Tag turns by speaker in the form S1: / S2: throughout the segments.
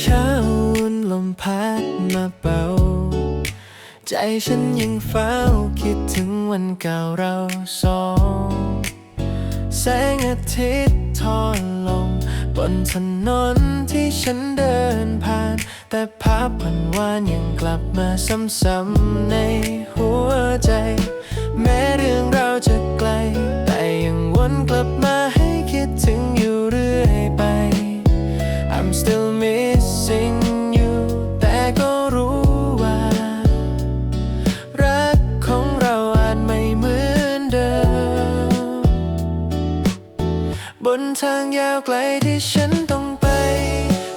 S1: เช้าวุ่นลมพัดมาเป่า ใจฉันยังเฝ้าคิดถึง วันเก่าเราสองแสงอาทิตย์ทอดลง บนถนนที่ฉันเดินผ่าน แต่ภาพผ่อนวานยังกลับมาซ้ำๆในหัวใจ แม้เรื่องเราจะไกล แต่ยังวนกลับมาให้คิดถึงอยู่เรื่อยไป I'm still missing นทางยาวไกลที่ฉันต้องไป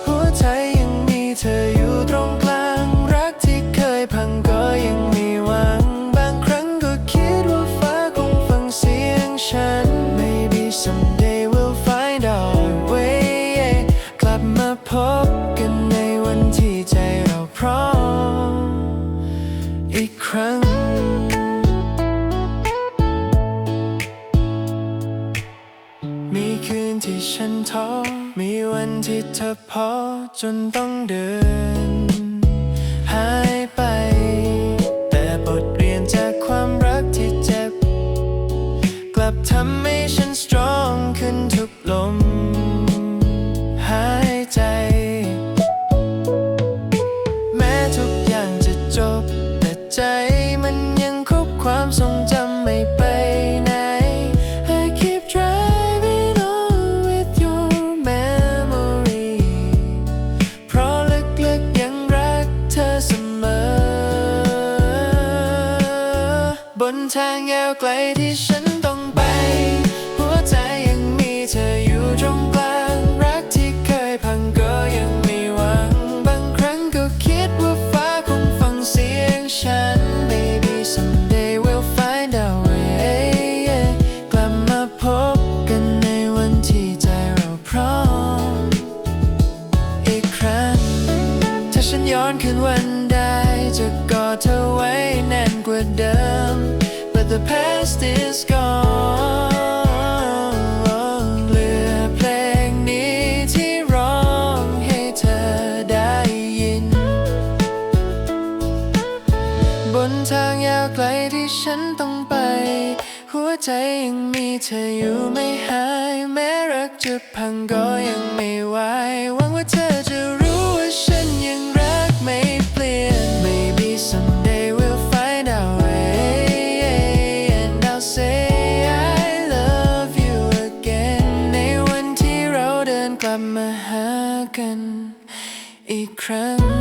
S1: หัวใจยังมีเธออยู่ตรงกลาง รักที่เคยพังก็ยังมีหวัง บางครั้งก็คิดว่าฟ้าคงฟังเสียงฉัน Maybe someday we'll find our way กลับมาพบกันในวันที่ใจเราพร้อม อีกครั้ง มีคืนที่ฉันท้อ มีวันที่เธอพอจนต้องเดิน หายไป แต่บทเรียนจากความรักที่เจ็บ กลับทำให้ บนทางยาวไกลที่ฉันต้องไป หัวใจยังมีเธออยู่ตรงกลาง รักที่เคยพังก็ยังมีหวัง บางครั้งก็คิดว่าฟ้าคงฟังเสียงฉัน Maybe someday we'll find our way กลับมาพบกันในวันที่ใจเราพร้อม อีกครั้ง ถ้าฉันย้อนคืนวัน จะกอดเธอไว้แน่นกว่าเดิม but the past is gone เหลือเพลงนี้ที่ร้องให้เธอได้ยิน บนทางยาวไกลที่ฉันต้องไป หัวใจยังมีเธออยู่ไม่หาย แม้รักจะพังก็ยังไม่ไหว กันอีกครั้ง